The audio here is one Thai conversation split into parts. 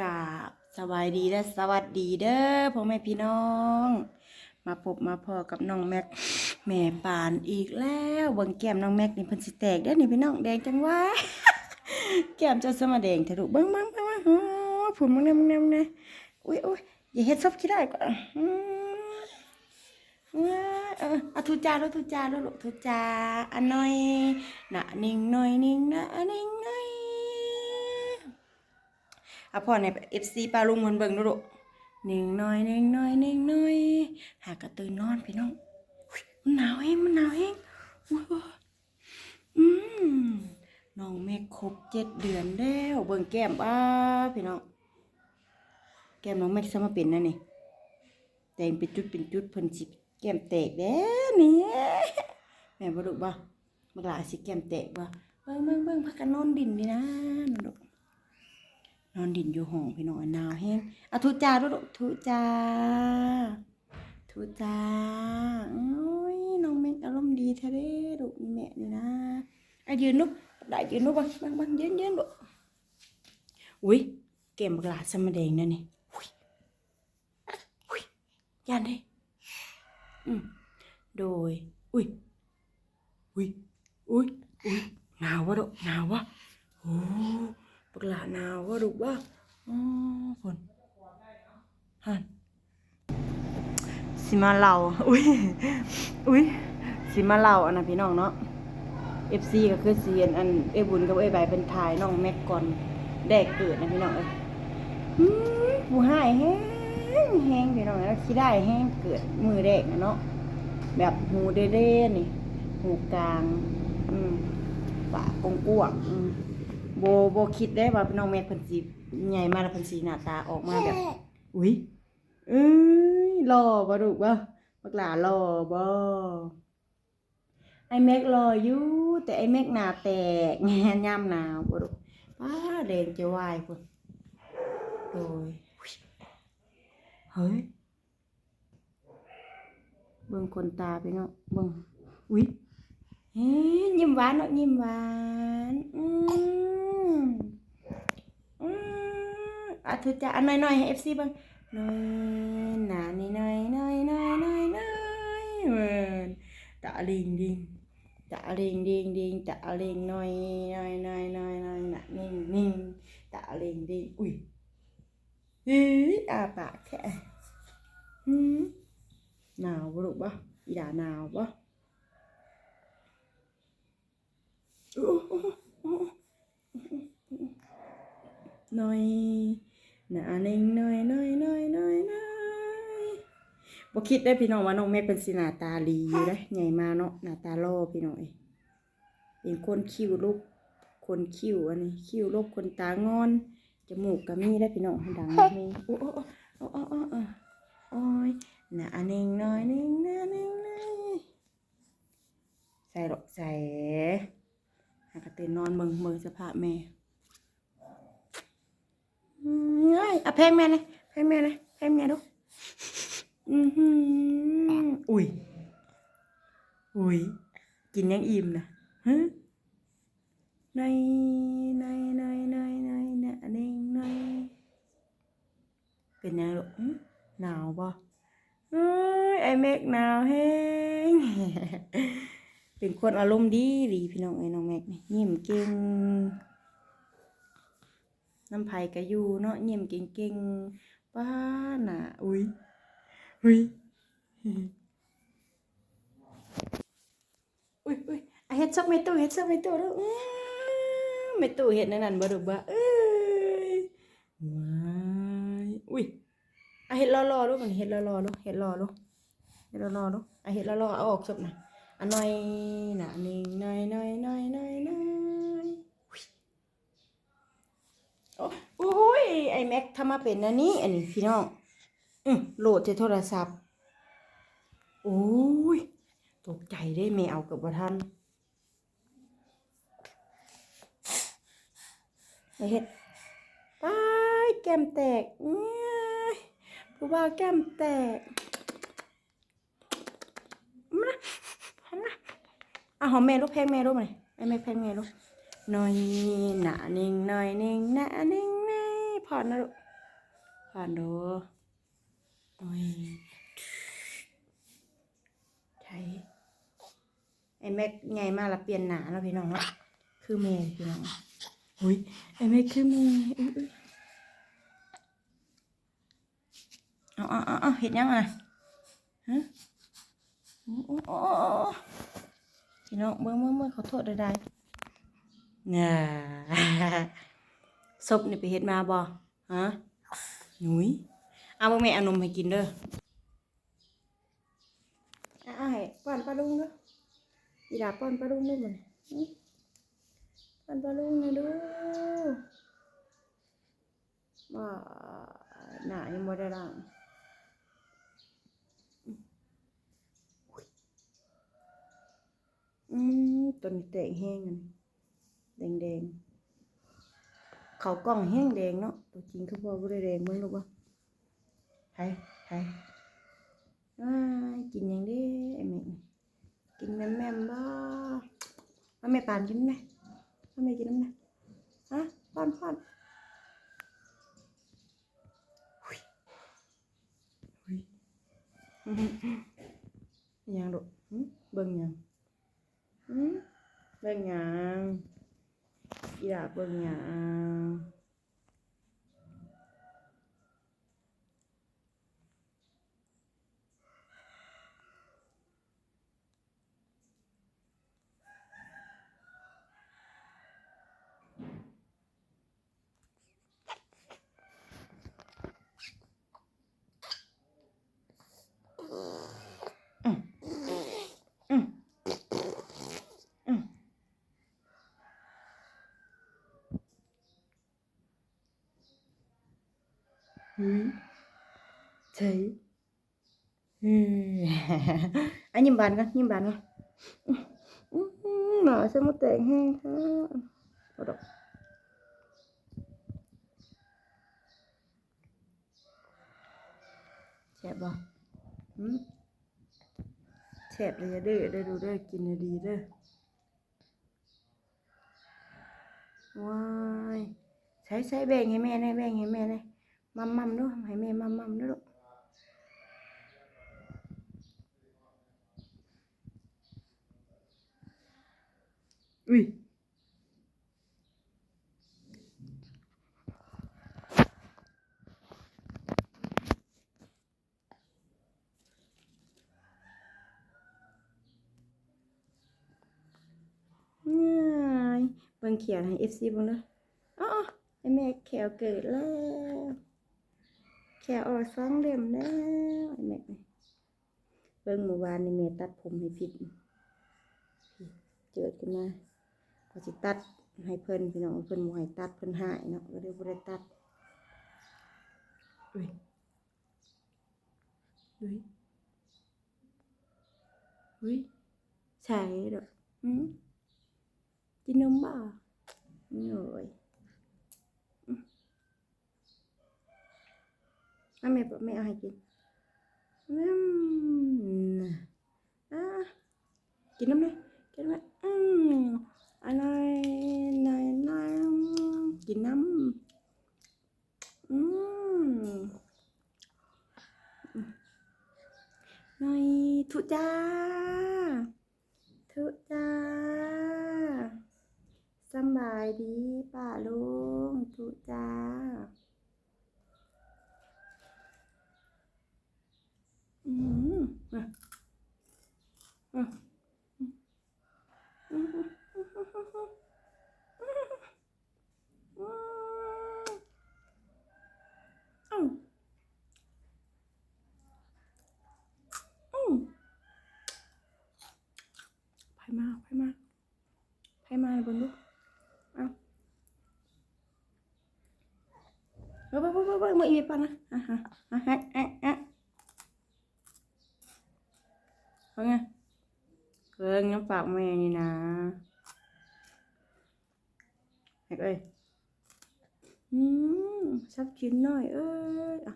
กาบสบายดีและสวัสดีเด้อพ่อแม่พี่น้อง มาพบมาพอกับน้องแม็กแม่ปานอีกแล้วบิ่งแก้มน้องแม็กนี่เพิ่นสิแตกเด้อนี่พี่น้องแดงจังวะแก้มเจะสมาแดงทะลุเบิ่งมั่งบิ่งมั่งโอ้ผุนมึงแน่มึงน่มึงแน่อุ้ยอุ้ยอย่าเฮ็ดซบขี้ได้ก่อนอืมเออเออเอาทุจาแล้ทุจาแล้วลูกทุจาอันน่อยน่ะนิ่งหน่อยนิ่งนะอันนิ่งหน่อย อะพ่อในเอฟซีปลาลุงมันเบิ่งดูลูกหนึ่งน้อยหนึ่งน้อยหนึ่งน้อยหากระตื่นนอนพี่น้องมันหนาวเองมันหนาวเองอืมน้องแม่ครบเจ็ดเดือนแล้วเบิ่งแก้มบ้าพี่น้องแก้มน้องแม่สมาเป็นนั่นนี่แตงเป็นจุดเป็นจุดเพิ่นสิแก้มแตกเด้นี่แม่บ่ลูกบ่บักหลาสิแก้มแตกบ่เบิ่งเบิ่งเบิ่งพักกันนอนดินนี่นะนั่นลูก นอนดินอยู่ห้องพี่น้องหนาวแห้งอะทุจาดูทุจาทุจาโอ้ยน้องเมกอารมณ์ดีแท้เด้ลูกแม่นี่นะอะยืนลูกได้ยืนลูกบังบังบังยืนยืนลูกอุ้ยเกมบักหลาสมาแดงนั่นนี่อุ้ยอุ้ยยันเด้อืมโดย อุ้ยอุ้ยอุ้ยอุ้ยหนาววะลูกหนาววะโอ้ ปกหลาหนาวว่าดูว่าอ๋อฝนฮันสิมาเล่าอุ้ยอุ้ยสิมาเล่าอันนะพี่น้องเนาะ FC ก็คือเสียนอันเอ้ยบุญกับเอ้ยใบเป็นทายน้องแม็กก่อนแดกเกิดนะพี่น้องเอ้ยอืมผู้หายแห้งแห้งพี่น้องแล้วขี้ได้แห้งเกิดมือแดกนะเนาะแบบหูเด้ๆนี่หูกลาง อืมปากกว้างๆอืม โบโบคิดได้ว่าน้องแม่เพิ่นสิใหญ่มาแล้วเพิ่นสิหน้าตาออกมาแบบ อุ้ยเอ้ยหล่อบ่ลูกบ่บักหลาหล่อบ่ไอ้แม็กหล่ออยู่แต่ไอ้แม็กหน้าแตกแงนยามหนาวบ่ลูกป้าแดงจะวายพุ่นโดยอุ๊ยเฮ้ยเบิ่งคนตาไปเนาะเบิ่งอุ้ยเฮ้ยยิ้มหวานเนาะยิ้มหวานอืม อืมอะเธอจะอันน้อยๆให้เอฟซีบ้างน้อยหนานี่น้อยน้อยน้อยน้อยน้อยเหมือนตะลิงดิงตะลิงดิงดิงตะลิงน้อยน้อยน้อยน้อยน้อยหนานิ่งนิ่งตะลิงดิงอุ้ยเฮ้ยอาปากแค่หืมหนาวบ่ลูกบ่อีด่าหนาวบ่ห น่อยหนาหนึ่งหน่อยหน่อยหน่อยหน่อยน่อยบ่คิดได้พี่น้องว่าน้องแม่เป็นสิหน้าตาลีอยู่ได้ใหญ่มาเนาะหน้าตาล่อพี่น้องเอ้ยเป็นคนคิ้วลูกคนคิ้วอันนี้คิ้วลบคนตางอนจมูกก็มีได้พี่น้องดังมีโอ้โอ้โอ้โอ้โอ้โอ้ยหนาหนึ่งหน่อยหนึ่งหน้าหนึ่งหน่อยใส่หรอกใส่หากระตื่ นนอนเบิ่งเบิ่งสภาพแม่อืมเอ้ยเอาเพลงแม่เลยเพลงแม่เลยเพลงแม่ดูอือหืออุ้ยอุ้ยกินยังอิ่มนะฮะในในในในในในในในเป็นยังลูกหึหนาวป่ะเอ้ยไอแม็กหนาวแห้ง เป็นคนอารมณ์ดีดีพี่น้องไอ้น้องแม็กนี่ยิ้มเก่งน้ำไผ่ก็อยู่เนาะเยี่ยมเก่งๆป้าน่ะอุ้ยอุ้ยอุ้ยอุ้ยอะเฮ็ดซับไม่ตู้เฮ็ดซับไม่ตู้แล้วอื้อไม่ตู้เฮ็ดนั่นนั่นบ่ดูบ่เอ้ยว้ายอุ้ยอะเฮ็ดรอๆลูกมันเฮ็ดรอๆลูกเฮ็ดรอลูกเฮ็ดรอๆลูกอะเฮ็ดรอๆเอาออกซับน่ะ อันน้อยนะนิ่งน้อยน้อยน้อยน้อยน้อยโอ้ยไอแม็กทำมาเป็นอันนี้อันนี้พี่น้องอืมโหลดที่โทรศัพท์โอ้ยตกใจได้แมวกับว่าท่านไอเฮ็ดไปแก้มแตกเนี่ยผู้บ่าวแก้มแตกมานะ หอมนะอะหอมแม่ลูกแพงแม่ลูกมาเลยไอแม่แพงแม่ลูกหน่อยหนานิ่งหน่อยนิ่งหนานิ่งแน่ผ่านนะลูกผ่านดูโอ้ยใช่ไอ้แม็กไงมาละเปลี่ยนหนาแล้วพี่น้องอะคือเมย์พี่น้องอุ้ยไอ้แม็กคือเมย์อุ๊ยอุ๊ยเอาเอาเอาเอาเห็นยังอะฮะ พี่น้องเมื่อเมื่อเมื่อขอโทษได้ๆน่าศพนี่ไปเฮ็ดมาบ่ฮะหนุยเอาบ่แม่เอานมให้กินเด้ออ่าให้ป้อนปลาลุงเด้ออีดาป้อนปลาลุงเด้อมันป้อนปลาลุงหน่อยเด้อว่าหน้ายังบ่ได้ล้าง อืมตัวนี้แตกแห้งอันนี้แดงเขากล้องแห้งแดงเนาะตัวจริงเขาบอกว่าได้แดงเบิ่งลูกว่าไทยไทยอ้ากินอย่างเด้ไอ้แม่กินแม่แม่บ้าเอาแม่ปานกินไหมเอาแม่กินน้ำไหมฮะป้อนป้อนยังลูกเบิ่งยังหึเบิ่งหยังอยาก เบิ่งหยังหืมใช่เฮ้ยอันยิ้มบานกันยิ้มบานกันอื้อหือหนาใช่มาแต่งแห้งค่ะเอาดอกแซ่บบ่หืมแซ่บเลยอ ย่าเด้ออย่าเด้อดูเด้อกินให้ดีเด้อว้ายใช้ใช้แบ่งให้แม่แน่แบ่งให้แม่แน่มัมมัมด้วยให้แม่มัมมัมด้วยลูกอุ้ยง่ายเบิ่งเขียนให้ FC เบิ่งเด้ออ๋อให้แม่แขวเกิดแล้ว แขวออกสองเล่มแล้วไอ้แม่นี่เบิ่งเมื่อวานนี่แม่ตัดผมให้ผิดเจิดขึ้นมาพอสิตัดให้เพิ่นพี่น้องเพิ่นบ่ให้ตัดเพิ่นหายเนาะก็เลยบ่ได้ตัดอุ้ยอุ้ยอุ้ยใช่ดอกอืมกินนมบ่โอ้ย อะ แม่บอกแม่เอาให้กินอืมอะกินน้ำเลยกินน้ำเลยอืมอะไรนายนายกินน้ำอืมหน่อยทุจ้าทุจ้าสำบายดีป่าลุงทุจ้า อืมอะอะอืมอืมอืมอืม ไปมาไปมาไปมาบนลูกเอาเออไปไปไปไปมาอีกปันนะอะฮะอะฮะ อะอะเอาไงเกินน้ำปากแม่นี่นะเฮ้ยเอ้ยอืมชักกินหน่อย เอ้ยอะ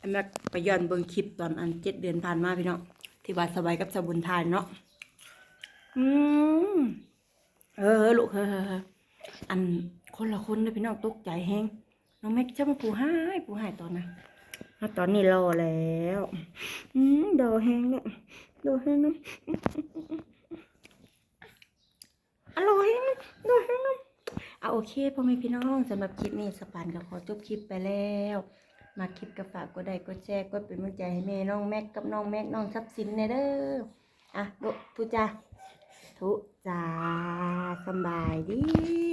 อันนั้นไปย้อนเบิ่งคลิปตอนอันเจ็ดเดือนผ่านมาพี่น้องที่ว่าสบายกับสบุญทานเนาะอืมเออลูกเออเออเอออันคนละคนเลยพี่น้องตกใจแฮง น้องแม็กจะมาปูหายปูหายตอนนะตอนนี้รอแล้วอืมดอแฮงเนี่ยดอแฮงนะอร่อยนะดอแฮงนะอะโอเคพ่อแม่พี่น้องสำหรับคลิปนี้สปานก็ขอจบคลิปไปแล้ว มาคลิปก็ฝากกดไลค์กดแชร์กดเป็นกำลังใจให้แม่น้องแม็กกับน้องแม็กน้องทรัพย์สินในเด้ออะลูกทุจ้าทุจ้าสบายดี